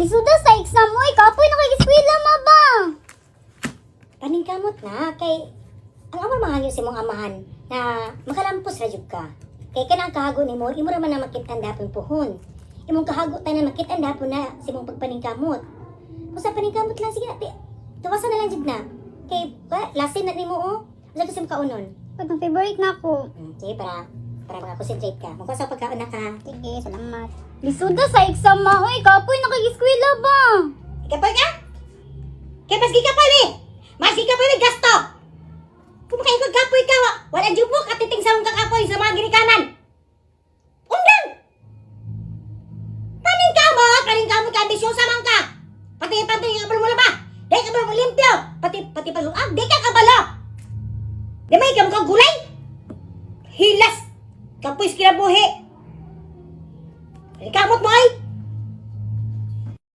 Lisuda sa exam mo, kapoy na kay eskwela ma ba? Paningkamot na kay ang amor mga si mong amahan na makalampos ra jud ka. Kay kanang kahago nimo imo ra man na makitan dapon pohon. Imong kahago tanan makitan dapon na si mong pagpaningkamot. Kung sa paningkamot lang sige ati. Tuwasan na lang jud na. Kay ba, lasin na nimo oh. Sa mo kaunon. Pag favorite na ako. Hmm, sige para para makakonsentrate ka. Mukha sa pagkaon na ka. Sige, salamat. Lisuda sa exam ma, oy, eh. kapoy, nakag-eskwela ba? Ikapal ka? Kaya maski eh. eh, ka pali! Maski ka pali, gasto! Kumakain ko kapoy ka, wala jubok at titing sa ka kapoy sa mga ginikanan! Undang! Kanin ka mo, kanin ka mo, ka kambisyosa Kapoy, kinabuhi.